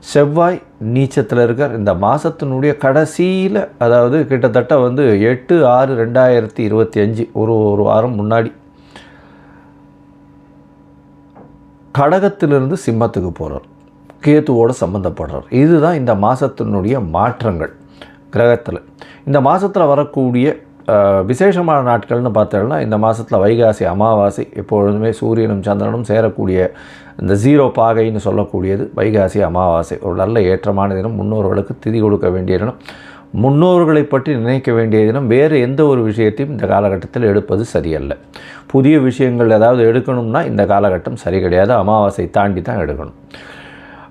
செவ்வாய் நீச்சத்தில் இருக்கார். இந்த மாதத்தினுடைய கடைசியில் அதாவது கிட்டத்தட்ட வந்து எட்டு ஆறு ரெண்டாயிரத்தி இருபத்தி அஞ்சு ஒரு ஒரு வாரம் முன்னாடி கடகத்திலிருந்து சிம்மத்துக்கு போகிறார் கேத்துவோடு சம்மந்தப்படுறார் இதுதான் இந்த மாதத்தினுடைய மாற்றங்கள் கிரகத்தில். இந்த மாதத்தில் வரக்கூடிய விசேஷமான நாட்கள்னு பார்த்தோம்னா இந்த மாதத்தில் வைகாசி அமாவாசை எப்பொழுதுமே சூரியனும் சந்திரனும் சேரக்கூடிய இந்த ஜீரோ பாகைன்னு சொல்லக்கூடியது வைகாசி அமாவாசை. ஒரு நல்ல ஏற்றமான தினம். முன்னோர்களுக்கு திதி கொடுக்க வேண்டிய தினம். முன்னோர்களை பற்றி நினைக்க வேண்டிய தினம். வேறு எந்த ஒரு விஷயத்தையும் இந்த காலகட்டத்தில் எடுப்பது சரியல்ல. புதிய விஷயங்கள் ஏதாவது எடுக்கணும்னா இந்த காலகட்டம் சரி கிடையாது. அமாவாசை தாண்டி தான் எடுக்கணும்.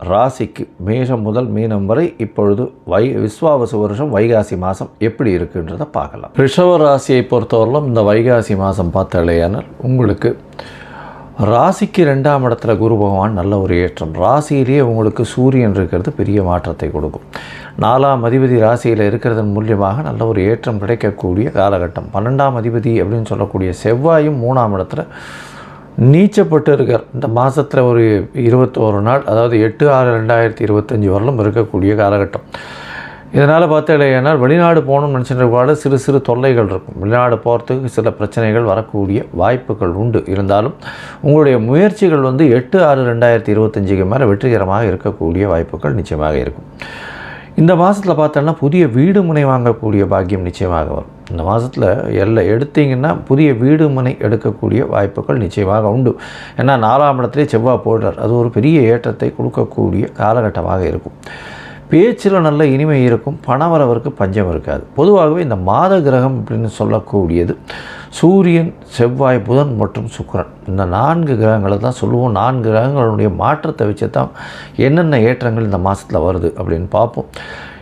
ராசிக்கு மேஷம் முதல் மீனம் வரை இப்பொழுது வை விஸ்வாவச வருஷம் வைகாசி மாதம் எப்படி இருக்குன்றதை பார்க்கலாம். ரிஷவ ராசியை பொறுத்தவரையிலும் இந்த வைகாசி மாதம் பார்த்தாலேயானால் உங்களுக்கு ராசிக்கு ரெண்டாம் இடத்துல குரு பகவான் நல்ல ஒரு ஏற்றம். ராசியிலேயே உங்களுக்கு சூரியன் இருக்கிறது பெரிய மாற்றத்தை கொடுக்கும். நாலாம் அதிபதி ராசியில் இருக்கிறதன் மூலியமாக நல்ல ஒரு ஏற்றம் கிடைக்கக்கூடிய காலகட்டம். பன்னெண்டாம் அதிபதி அப்படின்னு சொல்லக்கூடிய செவ்வாயும் மூணாம் இடத்துல நீச்சப்பட்டு இருக்கார். இந்த மாதத்தில் ஒரு இருபத்தோரு நாள் அதாவது எட்டு ஆறு ரெண்டாயிரத்தி இருபத்தஞ்சி வரலும் இருக்கக்கூடிய காலகட்டம். இதனால் பார்த்தாலேனால் வெளிநாடு போகணும்னு நினச்சிட்டு சிறு சிறு தொல்லைகள் இருக்கும். வெளிநாடு போகிறதுக்கு சில பிரச்சனைகள் வரக்கூடிய வாய்ப்புகள் உண்டு. இருந்தாலும் உங்களுடைய முயற்சிகள் வந்து எட்டு ஆறு ரெண்டாயிரத்தி இருபத்தஞ்சுக்கு மேலே வெற்றிகரமாக இருக்கக்கூடிய வாய்ப்புகள் நிச்சயமாக இருக்கும். இந்த மாதத்தில் பார்த்தோன்னா புதிய வீடு முனை வாங்கக்கூடிய பாக்கியம் நிச்சயமாக வரும். இந்த மாதத்தில் எல்லாம் எடுத்தீங்கன்னா புதிய வீடு மனை எடுக்கக்கூடிய வாய்ப்புகள் நிச்சயமாக உண்டு. ஏன்னா நாலாம் இடத்துலேயே செவ்வாய் போடுறார். அது ஒரு பெரிய ஏற்றத்தை கொடுக்கக்கூடிய காலகட்டமாக இருக்கும். பேச்சில் நல்ல இனிமை இருக்கும். பணவரவருக்கு பஞ்சம் இருக்காது. பொதுவாகவே இந்த மாத கிரகம் அப்படின்னு சொல்லக்கூடியது சூரியன் செவ்வாய் புதன் மற்றும் சுக்கரன். இந்த நான்கு கிரகங்களை தான் சொல்லுவோம். நான்கு கிரகங்களுடைய மாற்றத்தை வச்சு தான் என்னென்ன ஏற்றங்கள் இந்த மாதத்தில் வருது அப்படின்னு பார்ப்போம்.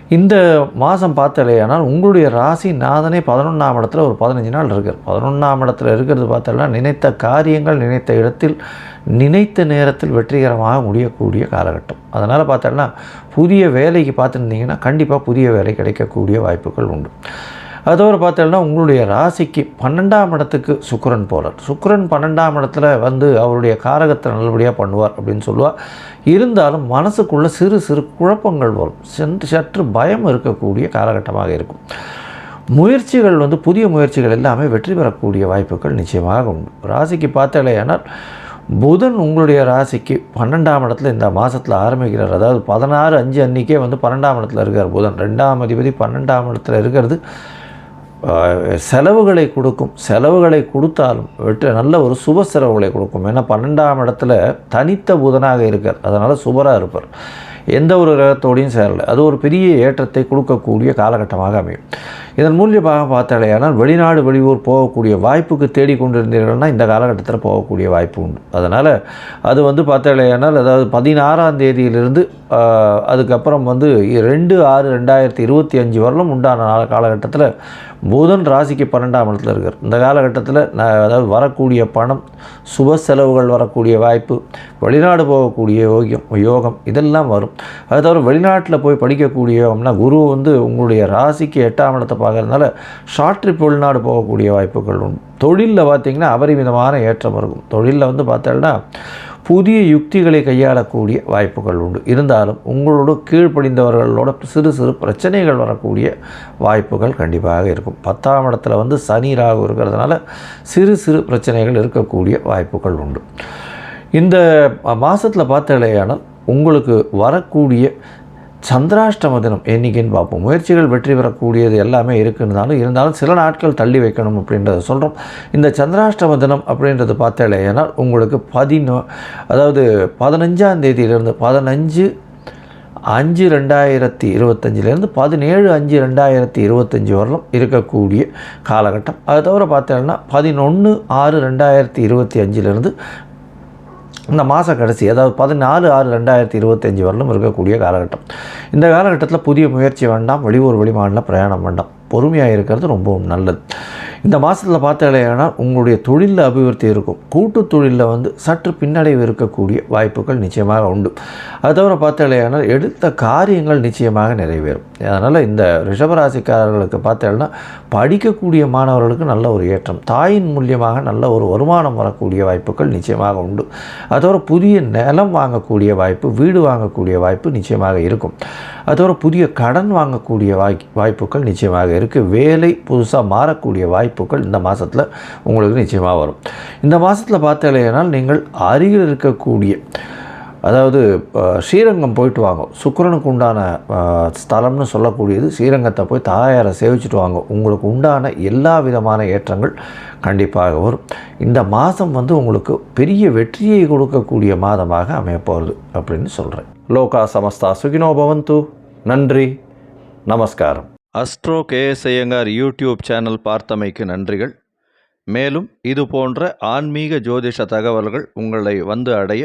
இந்த மாதம் பார்த்தாலேயானால் உங்களுடைய ராசி நாதனே பதினொன்றாம் இடத்துல ஒரு பதினஞ்சு நாள் இருக்கார். பதினொன்றாம் இடத்துல இருக்கிறது பார்த்தோம்னா நினைத்த காரியங்கள் நினைத்த இடத்தில் நினைத்த நேரத்தில் வெற்றிகரமாக முடியக்கூடிய காலகட்டம். அதனால் பார்த்தோம்னா புதிய வேலைக்கு பார்த்துருந்தீங்கன்னா கண்டிப்பாக புதிய வேலை கிடைக்கக்கூடிய வாய்ப்புகள் உண்டு. அதோடு பார்த்தோம்னா உங்களுடைய ராசிக்கு பன்னெண்டாம் இடத்துக்கு சுக்கரன் போகிறார் சுக்கரன் பன்னெண்டாம் இடத்துல வந்து அவருடைய காரகத்தை நல்லபடியாக பண்ணுவார் அப்படின்னு சொல்லுவார். இருந்தாலும் மனசுக்குள்ளே சிறு சிறு குழப்பங்கள் வரும். சென்று சற்று பயம் இருக்கக்கூடிய காலகட்டமாக இருக்கும். முயற்சிகள் வந்து புதிய முயற்சிகள் எல்லாமே வெற்றி பெறக்கூடிய வாய்ப்புகள் நிச்சயமாக உண்டு. ராசிக்கு பார்த்தாலேயானால் புதன் உங்களுடைய ராசிக்கு பன்னெண்டாம் இடத்துல இந்த மாதத்தில் ஆரம்பிக்கிறார். அதாவது பதினாறு அஞ்சு அன்றைக்கே வந்து பன்னெண்டாம் இடத்துல இருக்கார் புதன். ரெண்டாம் அதிபதி பன்னெண்டாம் இடத்துல இருக்கிறது செலவுகளை கொடுக்கும். செலவுகளை கொடுத்தாலும் வெட்டு நல்ல ஒரு சுப செலவுகளை கொடுக்கும். ஏன்னா பன்னெண்டாம் இடத்துல தனித்த புதனாக இருக்கார். அதனால் சுபராக இருப்பார். எந்த ஒரு கிரகத்தோடையும் சேரலை. அது ஒரு பெரிய ஏற்றத்தை கொடுக்கக்கூடிய காலகட்டமாக அமையும். இதன் மூலியமாக பார்த்தாலேயானால் வெளிநாடு வெளியூர் போகக்கூடிய வாய்ப்புக்கு தேடிக்கொண்டிருந்தீர்கள்னா இந்த காலகட்டத்தில் போகக்கூடிய வாய்ப்பு உண்டு. அதனால் அது வந்து பார்த்தாலேயானால் அதாவது பதினாறாம் தேதியிலிருந்து அதுக்கப்புறம் வந்து ரெண்டு ஆறு ரெண்டாயிரத்தி இருபத்தி அஞ்சு வரலும் உண்டான நாள் காலகட்டத்தில் புதன் ராசிக்கு பன்னெண்டாம் இடத்துல இருக்கார். இந்த காலகட்டத்தில் நான் அதாவது வரக்கூடிய பணம் சுப செலவுகள் வரக்கூடிய வாய்ப்பு வெளிநாடு போகக்கூடிய யோகியம் யோகம் இதெல்லாம் வரும். அது தவிர வெளிநாட்டில் போய் படிக்கக்கூடிய யோகம்னா குரு வந்து உங்களுடைய ராசிக்கு எட்டாம் இடத்தை பார்க்கறதுனால ஷார்ட் ட்ரிப் வெளிநாடு போகக்கூடிய வாய்ப்புகள் உண்டு தொழிலில் பார்த்திங்கன்னா அபரிமிதமான ஏற்றம் இருக்கும். தொழிலில் வந்து பார்த்தோம்னா புதிய யுக்திகளை கையாளக்கூடிய வாய்ப்புகள் உண்டு. இருந்தாலும் உங்களோட கீழ்ப்படிந்தவர்களோட சிறு சிறு பிரச்சனைகள் வரக்கூடிய வாய்ப்புகள் கண்டிப்பாக இருக்கும். பத்தாம் இடத்துல வந்து சனி ராகு இருக்கிறதுனால சிறு சிறு பிரச்சனைகள் இருக்கக்கூடிய வாய்ப்புகள் உண்டு. இந்த மாதத்தில் பார்த்தாலேயானால் உங்களுக்கு வரக்கூடிய சந்திராஷ்டம தினம் என்னைக்குன்னு பார்ப்போம். முயற்சிகள் வெற்றி பெறக்கூடியது எல்லாமே இருக்குன்னாலும் இருந்தாலும் சில நாட்கள் தள்ளி வைக்கணும் அப்படின்றத சொல்கிறோம் இந்த சந்திராஷ்டம தினம் அப்படின்றது பார்த்தாலே ஏன்னா உங்களுக்கு பதினோ அதாவது பதினஞ்சாம் தேதியிலிருந்து பதினஞ்சு அஞ்சு ரெண்டாயிரத்தி இருபத்தஞ்சிலேருந்து பதினேழு அஞ்சு ரெண்டாயிரத்தி இருபத்தஞ்சி வரலும் இருக்கக்கூடிய காலகட்டம். அது தவிர பார்த்தோம்னா பதினொன்று ஆறு ரெண்டாயிரத்தி இருபத்தி அஞ்சிலேருந்து இந்த மாத கடைசி அதாவது பதினாலு ஆறு ரெண்டாயிரத்தி இருபத்தஞ்சி வரலும் இருக்கக்கூடிய காலகட்டம். இந்த காலகட்டத்தில் புதிய முயற்சி வேண்டாம் வெளியூர் வெளிமாநில பிரயாணம் வேண்டாம். பொறுமையாக இருக்கிறது ரொம்பவும் நல்லது. இந்த மாதத்தில் பார்த்தாலேனா உங்களுடைய தொழிலில் அபிவிருத்தி இருக்கும். கூட்டு தொழிலில் வந்து சற்று பின்னடைவு இருக்கக்கூடிய வாய்ப்புகள் நிச்சயமாக உண்டு. அது தவிர பார்த்தாலேயானால் எடுத்த காரியங்கள் நிச்சயமாக நிறைவேறும். அதனால் இந்த ரிஷபராசிக்காரர்களுக்கு பார்த்தேன்னா படிக்கக்கூடிய மாணவர்களுக்கு நல்ல ஒரு ஏற்றம். தாயின் மூலியமாக நல்ல ஒரு வருமானம் வரக்கூடிய வாய்ப்புகள் நிச்சயமாக உண்டு. அது தவிர புதிய நிலம் வாங்கக்கூடிய வாய்ப்பு வீடு வாங்கக்கூடிய வாய்ப்பு நிச்சயமாக இருக்கும். அதோட புதிய கடன் வாங்கக்கூடிய வாய் வாய்ப்புகள் நிச்சயமாக இருக்குது வேலை புதுசாக மாறக்கூடிய வாய்ப்புகள் இந்த மாதத்தில் உங்களுக்கு நிச்சயமாக வரும். இந்த மாதத்தில் பார்த்தாலேனால் நீங்கள் அருகில் இருக்கக்கூடிய அதாவது ஸ்ரீரங்கம் போயிட்டு வாங்க. சுக்கிரனுக்கு உண்டான ஸ்தலம்னு சொல்லக்கூடியது ஸ்ரீரங்கத்தை போய் தாயாரை சேவிச்சுட்டு வாங்க. உங்களுக்கு உண்டான எல்லா விதமான ஏற்றங்கள் கண்டிப்பாக வரும். இந்த மாதம் வந்து உங்களுக்கு பெரிய வெற்றியை கொடுக்கக்கூடிய மாதமாக அமையப்போகிறது அப்படின்னு சொல்கிறேன் லோகா சமஸ்தா சுகினோ பவந்து. நன்றி. நமஸ்காரம். Astro KS Iyengar YouTube channel பார்த்தமைக்கு நன்றிகள். மேலும் இது போன்ற ஆன்மீக ஜோதிஷ தகவல்கள் உங்களை வந்து அடைய